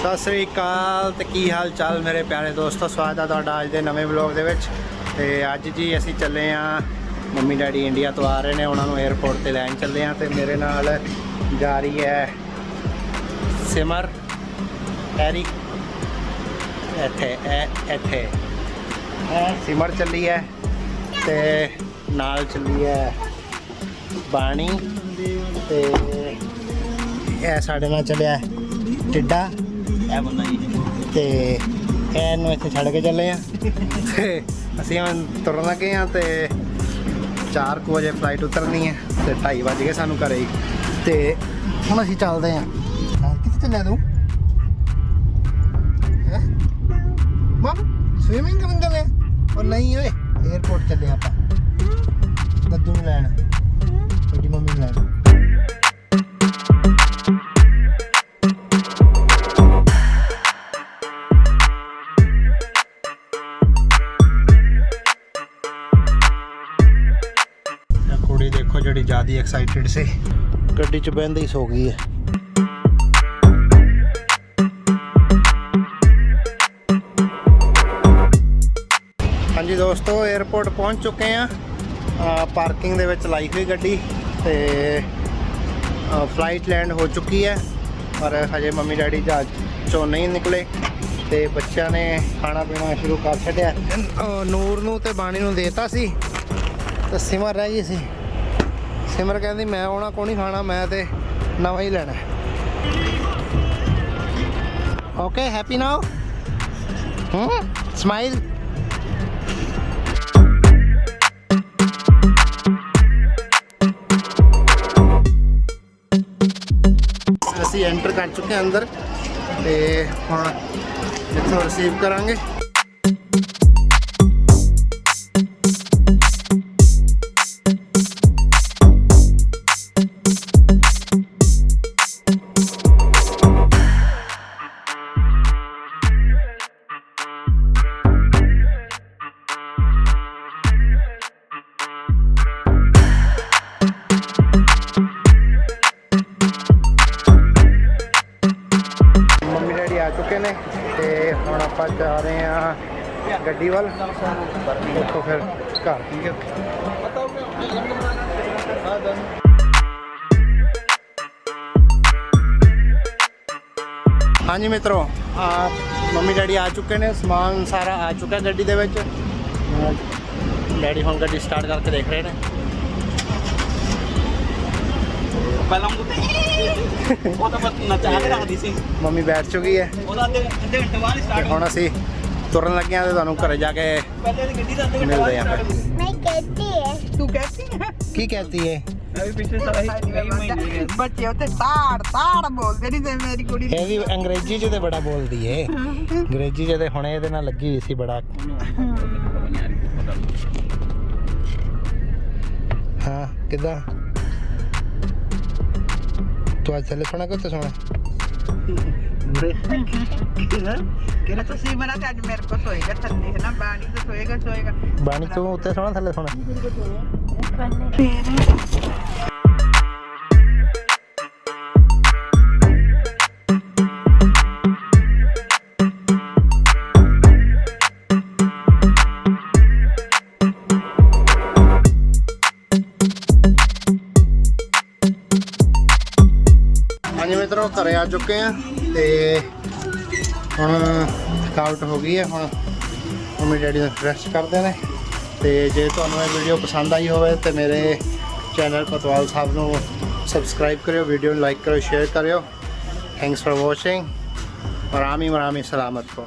ਸਤਿ ਸ੍ਰੀ ਅਕਾਲ ਤੇ ਕੀ ਹਾਲ ਚਾਲ ਮੇਰੇ ਪਿਆਰੇ ਦੋਸਤੋ? ਸਵਾਗਤ ਹੈ ਤੁਹਾਡਾ ਅੱਜ ਦੇ ਨਵੇਂ ਵਲੌਗ ਦੇ ਵਿੱਚ। ਤੇ ਅੱਜ ਜੀ ਅਸੀਂ ਚੱਲੇ ਆ ਮੰਮੀ ਡੈਡੀ ਇੰਡੀਆ ਤੋਂ ਆ ਰਹੇ ਨੇ, ਉਹਨਾਂ ਨੂੰ 에ਅਰਪੋਰਟ ਤੇ ਲੈਣ ਚੱਲੇ ਆ ਤੇ ਮੇਰੇ ਨਾਲ ਜਾ ਰਹੀ ਹੈ ਸਿਮਰ, ਐਰਿਕ, ਇੱਥੇ ਇਹ ਇੱਥੇ। ਇਹ ਸਿਮਰ ਚੱਲੀ ਹੈ ਤੇ ਨਾਲ ਚੱਲੀ ਹੈ ਬਾਣੀ ਤੇ ਇਹ ਸਾਡੇ ਨਾਲ ਚੱਲਿਆ ਟਿੱਡਾ। ਇਹ ਬੰਦਾ ਜੀ। ਤੇ ਇਹਨੂੰ ਇੱਥੇ ਛੱਡ ਕੇ ਚੱਲੇ ਆ। ਤੇ ਅਸੀਂ ਹੁਣ ਤੁਰਨ ਲੱਗੇ ਆ ਤੇ 4 ਕੁ ਵਜੇ ਫਲਾਈਟ ਉਤਰਨੀ ਹੈ ਤੇ 2:30 ਵਜ ਗਏ ਸਾਨੂੰ ਘਰੇ। ਹੀ। ਤੇ ਹੁਣ ਅਸੀਂ ਚੱਲਦੇ ਆ। ਕਿੱਥੇ ਚੱਲਿਆ ਤੂੰ? ਹੈ? ਮਮ ਸਵਿਮਿੰਗ ਕਰਨ ਚੱਲੇ ਉਹ ਨਹੀਂ ਓਏ 에어ਪੋਰਟ ਚੱਲੇ ਆਪਾਂ। ਦੱਦੂ ਨੂੰ ਲੈਣ। ਜਿਹੜੀ ਜ਼ਿਆਦਾ ਐਕਸਾਈਟਿਡ ਸੀ। ਗੱਡੀ 'ਚ ਬਹਿੰਦੇ ਹੀ ਸੋ ਗਈ ਹੈ। ਹਾਂਜੀ ਦੋਸਤੋ 에어ਪੋਰਟ ਪਹੁੰਚ ਚੁੱਕੇ ਆ ਪਾਰਕਿੰਗ ਦੇ ਵਿੱਚ ਲਾਈ ਹੋਈ ਗੱਡੀ ਤੇ ਫਲਾਈਟ ਲੈਂਡ ਹੋ ਚੁੱਕੀ ਹੈ। ਪਰ ਹਜੇ ਮੰਮੀ ਡੈਡੀ ਜਹਾਜ਼ ਚੋਂ ਨਹੀਂ ਨਿਕਲੇ ਤੇ ਬੱਚਿਆਂ ਨੇ ਖਾਣਾ ਪੀਣਾ ਸ਼ੁਰੂ ਕਰ ਛੱਡਿਆ। ਨੂਰ ਨੂੰ ਤੇ ਬਾਣੀ ਨੂੰ ਦੇਤਾ ਸੀ। ਤੇ ਸਿਮਰ ਰਹਿ ਗਈ ਸੀ। ਸਿਮਰ ਕਹਿੰਦੀ, ਮੈਂ ਉਹਨਾਂ ਕੋ ਨਹੀਂ ਖਾਣਾ? ਮੈਂ ਤੇ ਨਵਾਂ ਹੀ ਲੈਣਾ ਓਕੇ ਹੈਪੀ ਨਾਓ ਹੂੰ ਸਮਾਈਲ ਅਸੀਂ ਐਂਟਰ ਕਰ ਚੁੱਕੇ ਹਾਂ ਅੰਦਰ ਤੇ ਹੁਣ ਇੱਥੋਂ ਰਿਸੀਵ ਕਰਾਂਗੇ। ਆ ਚੁੱਕੇ ਨੇ ਤੇ ਹੁਣ ਆਪਾਂ ਜਾ ਰਹੇ ਆ ਗੱਡੀ ਵੱਲ। ਉੱਥੋਂ ਫਿਰ ਘਰ ਠੀਕ ਹੈ ਹਾਂਜੀ ਮਿੱਤਰੋ ਆ ਮੰਮੀ ਡੈਡੀ ਆ ਚੁੱਕੇ ਨੇ, ਸਮਾਨ ਸਾਰਾ ਆ ਚੁੱਕਾ ਗੱਡੀ ਦੇ ਵਿੱਚ। ਡੈਡੀ ਹੁਣ ਗੱਡੀ ਸਟਾਰਟ ਕਰਕੇ ਦੇਖ ਰਹੇ ਨੇ। ਪਹਿਲਾਂ ਮੰਮੀ ਬੈਠ ਚੁੱਕੀ ਹੈ। ਹੁਣ ਅਸੀਂ ਤੁਰਨ ਲੱਗੇ ਆ ਤੇ ਤੁਹਾਨੂੰ ਘਰੇ ਜਾ ਕੇ ਪਹਿਲੇ ਦੀ ਮੈਂ ਕਹਤੀ ਹੈ। ਤੂੰ ਕਹਤੀ ਹੈ? ਕੀ ਕਹਤੀ ਹੈ? ਬੜਾ ਬੋਲਦੀ ਏ। ਅੰਗਰੇਜ਼ੀ ਚ ਤੇ ਹੁਣੇ ਇਹਦੇ ਨਾਲ ਲੱਗੀ ਸੀ ਬੜਾ। ਹਾਂ ਕਿਦਾਂ? ਤੂੰ ਅੱਜ ਥੱਲੇ ਸੋਣਾ ਕਿੱਥੇ ਸੋਣਾ ਕਿਹੜਾ ਤੁਸੀਂ ਮਨਾ ਤੇ ਅੱਜ ਮੇਰੇ ਕੋ ਸੋਏਗਾ ਥੱਲੇ ਹੈ ਨਾ ਬਾਣੀ ਤੇ ਸੋਏਗਾ ਸੋਏਗਾ ਬਾਣੀ ਤੂੰ ਉੱਤੇ ਸੋਣਾ ਥੱਲੇ ਸੋਣਾ ਹਾਂਜੀ ਮਿੱਤਰੋ, ਘਰੇ ਆ ਚੁੱਕੇ ਆ ਤੇ ਹੁਣ ਥਕਾਵਟ ਹੋ ਗਈ ਹੈ। ਹੁਣ ਮੰਮੀ ਡੈਡੀ ਨੂੰ ਰੈਸਟ ਕਰਦੇ ਨੇ ਤੇ ਜੇ ਤੁਹਾਨੂੰ ਇਹ ਵੀਡੀਓ ਪਸੰਦ ਆਈ ਹੋਵੇ ਤੇ ਮੇਰੇ ਚੈਨਲ ਪਤਵਾਲ ਸਾਹਿਬ ਨੂੰ ਸਬਸਕ੍ਰਾਈਬ ਕਰਿਓ ਵੀਡੀਓ ਨੂੰ ਲਾਈਕ ਕਰਿਓ ਸ਼ੇਅਰ ਕਰਿਓ। ਥੈਂਕਸ ਫॉर ਵਾਚਿੰਗ ਮਰਾਮੀ ਮਰਾਮੀ ਸਲਾਮਤ ਕੋ